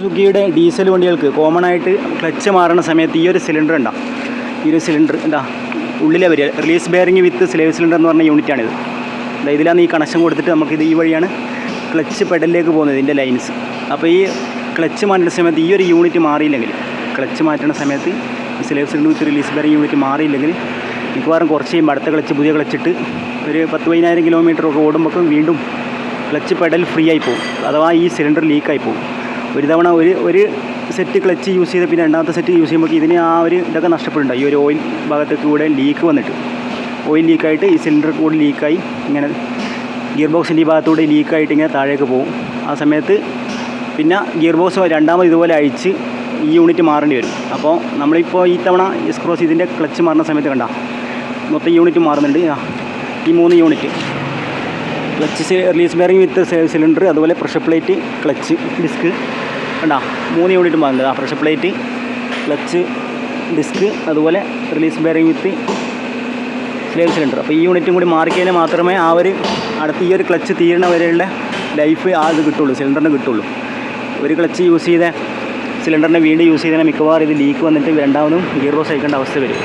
സുസുക്കിയുടെ diesel വണ്ടികൾക്ക് common ആയിട്ട് clutch മാറുന്ന സമയത്ത് ഈ ഒരു സിലിണ്ടർ ഉണ്ടാവും ഈ ഒരു സിലിണ്ടർ എന്താ ഉള്ളിലെ വരിക release bearing with slave cylinder എന്ന് പറഞ്ഞ യൂണിറ്റാണിത് ഇതിലാണ് ഈ കണക്ഷൻ കൊടുത്തിട്ട് നമുക്ക് നമുക്കിത് ഈ വഴിയാണ് ക്ലച്ച് പെഡലിലേക്ക് പോകുന്നത് ഇതിന്റെ ലൈൻസ് അപ്പോൾ ഈ ക്ലച്ച് മാറ്റുന്ന സമയത്ത് ഈ ഒരു യൂണിറ്റ് മാറിയില്ലെങ്കിൽ ക്ലച്ച് മാറ്റുന്ന സമയത്ത് ഈ slave cylinder with release bearing unit മാറിയില്ലെങ്കിൽ മിക്കവാറും കുറച്ച് കഴിയുമ്പോൾ അടുത്ത ക്ലച്ച് പുതിയ ക്ലച്ചിട്ട് ഒരു പത്ത് പതിനായിരം കിലോമീറ്റർ ഒക്കെ ഓടുമ്പോൾ വീണ്ടും ക്ലച്ച് പെഡൽ ഫ്രീ ആയി പോകും. അഥവാ ഈ സിലിണ്ടർ ലീക്കായി പോകും. ഒരു തവണ ഒരു ഒരു സെറ്റ് ക്ലച്ച് യൂസ് ചെയ്ത് പിന്നെ രണ്ടാമത്തെ സെറ്റ് യൂസ് ചെയ്യുമ്പോൾ ഇതിന് ആ ഒരു ഇതൊക്കെ നഷ്ടപ്പെടുന്നുണ്ട്. ഈ ഒരു ഓയിൽ ഭാഗത്തേക്ക് കൂടെ ലീക്ക് വന്നിട്ട്. ഓയിൽ ലീക്കായിട്ട് ഈ സിലിണ്ടർ കൂടി ലീക്കായി ഇങ്ങനെ ഗിയർ ബോക്സിന്റെ ഈ ഭാഗത്തൂടെ ലീക്കായിട്ട് ഇങ്ങനെ താഴേക്ക് പോകും ആ സമയത്ത് പിന്നെ ഗിയർ ബോക്സ് രണ്ടാമത് ഇതുപോലെ അഴിച്ച് ഈ യൂണിറ്റ് മാറേണ്ടി വരും. അപ്പോൾ നമ്മളിപ്പോൾ ഈ തവണ എസ് ക്രോസ് ഇതിന്റെ ക്ലച്ച് മാറുന്ന സമയത്ത് കണ്ട മൊത്തം യൂണിറ്റ് മാറുന്നുണ്ട്. ഈ മൂന്ന് unit clutch release bearing with cylinder അതുപോലെ പ്രഷർ പ്ലേറ്റ് ക്ലച്ച് ഡിസ്ക് ഉണ്ടാ മൂന്ന് യൂണിറ്റ് മാറുന്നത് ആ പ്രഷർ പ്ലേറ്റ് ക്ലച്ച് ഡിസ്ക് അതുപോലെ release bearing with slave cylinder അപ്പോൾ ഈ യൂണിറ്റും കൂടി മാറിക്കഴിഞ്ഞാൽ മാത്രമേ ആ ഒരു അടുത്ത ഈ ഒരു ക്ലച്ച് തീരണ വരെയുള്ള ലൈഫ് ആ ഇത് കിട്ടുള്ളൂ സിലിണ്ടറിന് കിട്ടുള്ളൂ. ഒരു ക്ലച്ച് യൂസ് ചെയ്ത സിലിണ്ടറിനെ വീണ്ടും യൂസ് ചെയ്താൽ മിക്കവാറും ഇത് ലീക്ക് വന്നിട്ട് രണ്ടാമതും ഗിയർ ബോക്സ് അയക്കേണ്ട അവസ്ഥ വരും.